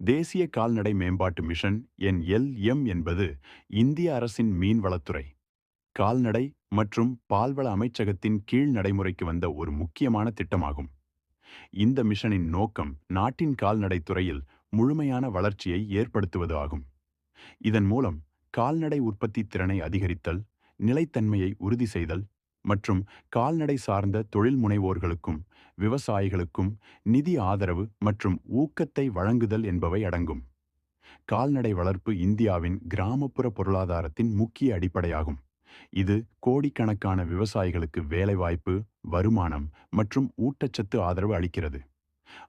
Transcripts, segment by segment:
தேசிய கால்நடை மேம்பாட்டு மிஷன் என் எம் என்பது இந்திய அரசின் மீன்வளத்துறை. கால்நடை மற்றும் பால்வள அமைச்சகத்தின் கீழ் நடைமுறைக்கு வந்த ஒரு முக்கியமான திட்டமாகும். இந்த மிஷனின் நோக்கம் நாட்டின் கால்நடை துறையில் முழுமையான வளர்ச்சியை ஏற்படுத்துவது ஆகும். இதன் மூலம் கால்நடை உற்பத்தி திறனை அதிகரித்தல் நிலைத்தன்மையை உறுதி செய்தல் மற்றும் கால்நடை சார்ந்த தொழில் முனைவோர்களுக்கும் விவசாயிகளுக்கும் நிதி ஆதரவு மற்றும் ஊக்கத்தை வழங்குதல் என்பவை அடங்கும். கால்நடை வளர்ப்பு இந்தியாவின் கிராமப்புற பொருளாதாரத்தின் முக்கிய அடிப்படையாகும். இது கோடிக்கணக்கான விவசாயிகளுக்கு வேலைவாய்ப்பு வருமானம் மற்றும் ஊட்டச்சத்து ஆதரவு அளிக்கிறது.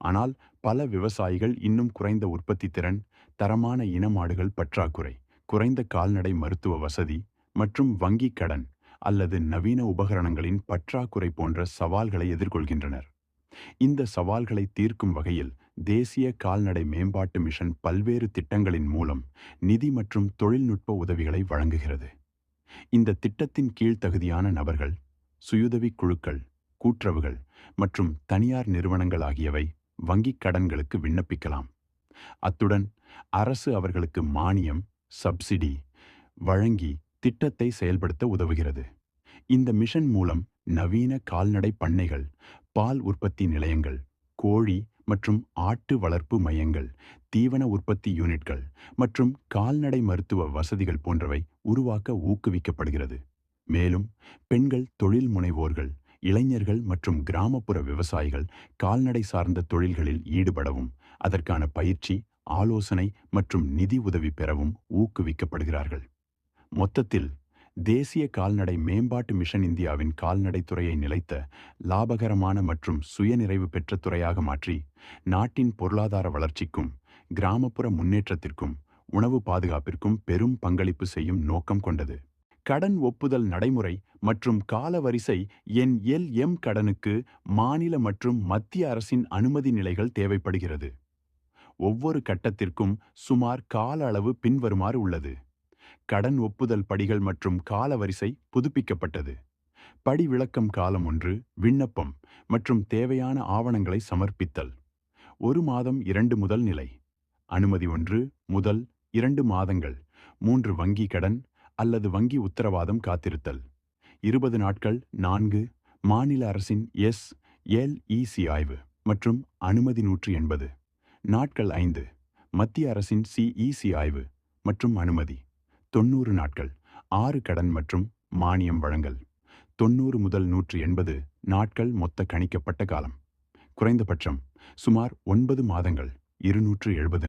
ஆனால் பல விவசாயிகள் இன்னும் குறைந்த உற்பத்தி திறன் தரமான இனமாடுகள் பற்றாக்குறை குறைந்த கால்நடை மருத்துவ வசதி மற்றும் வங்கிக் கடன் அல்லது நவீன உபகரணங்களின் பற்றாக்குறை போன்ற சவால்களை எதிர்கொள்கின்றனர். இந்த சவால்களை தீர்க்கும் வகையில் தேசிய கால்நடை மேம்பாட்டு மிஷன் பல்வேறு திட்டங்களின் மூலம் நிதி மற்றும் தொழில்நுட்ப உதவிகளை வழங்குகிறது. இந்த திட்டத்தின் கீழ் தகுதியான நபர்கள் சுயுதவி குழுக்கள் கூட்டுறவுகள் மற்றும் தனியார் நிறுவனங்கள் ஆகியவை வங்கிக் கடன்களுக்கு விண்ணப்பிக்கலாம். அத்துடன் அரசு அவர்களுக்கு மானியம் சப்சிடி வழங்கி திட்டத்தை செயல்படுத்த உதவுகிறது. இந்த மிஷன் மூலம் நவீன கால்நடை பண்ணைகள் பால் உற்பத்தி நிலையங்கள் கோழி மற்றும் ஆட்டு வளர்ப்பு மையங்கள் தீவன உற்பத்தி யூனிட்கள் மற்றும் கால்நடை மருத்துவ வசதிகள் போன்றவை உருவாக்க ஊக்குவிக்கப்படுகிறது. மேலும் பெண்கள் தொழில் முனைவோர்கள் இளைஞர்கள் மற்றும் கிராமப்புற விவசாயிகள் கால்நடை சார்ந்த தொழில்களில் ஈடுபடவும் அதற்கான பயிற்சி ஆலோசனை மற்றும் நிதி உதவி பெறவும் ஊக்குவிக்கப்படுகிறார்கள். மொத்தத்தில் தேசிய கால்நடை மேம்பாட்டு மிஷன் இந்தியாவின் கால்நடை துறையை நிலைத்த லாபகரமான மற்றும் சுயநிறைவு பெற்ற துறையாக மாற்றி நாட்டின் பொருளாதார வளர்ச்சிக்கும் கிராமப்புற முன்னேற்றத்திற்கும் உணவு பாதுகாப்பிற்கும் பெரும் பங்களிப்பு செய்யும் நோக்கம் கொண்டது. கடன் ஒப்புதல் நடைமுறை மற்றும் காலவரிசை என் எல் எம் கடனுக்கு மாநில மற்றும் மத்திய அரசின் அனுமதி நிலைகள் தேவைப்படுகிறது. ஒவ்வொரு கட்டத்திற்கும் சுமார் கால அளவு பின்வருமாறு உள்ளது. கடன் ஒப்புதல் படிகள் மற்றும் காலவரிசை புதுப்பிக்கப்பட்டது. படி விளக்கம் காலம் ஒன்று விண்ணப்பம் மற்றும் தேவையான ஆவணங்களை சமர்ப்பித்தல். ஒரு மாதம் இரண்டு முதல் நிலை. அனுமதி ஒன்று முதல் இரண்டு மாதங்கள். மூன்று வங்கி கடன் அல்லது வங்கி உத்தரவாதம் காத்திருத்தல். இருபது நாட்கள் நான்கு மாநில அரசின் எஸ் எல்இசி ஆய்வு மற்றும் அனுமதி நூற்று எண்பது. நாட்கள் ஐந்து மத்திய அரசின் சிஇசி ஆய்வு மற்றும் அனுமதி. தொண்ணூறு நாட்கள் ஆறு கடன் மற்றும் மானியம் வழங்கல். தொண்ணூறு முதல் நூற்று எண்பது நாட்கள் மொத்த கணிக்கப்பட்ட காலம். குறைந்தபட்சம் சுமார் ஒன்பது மாதங்கள் இருநூற்று எழுபது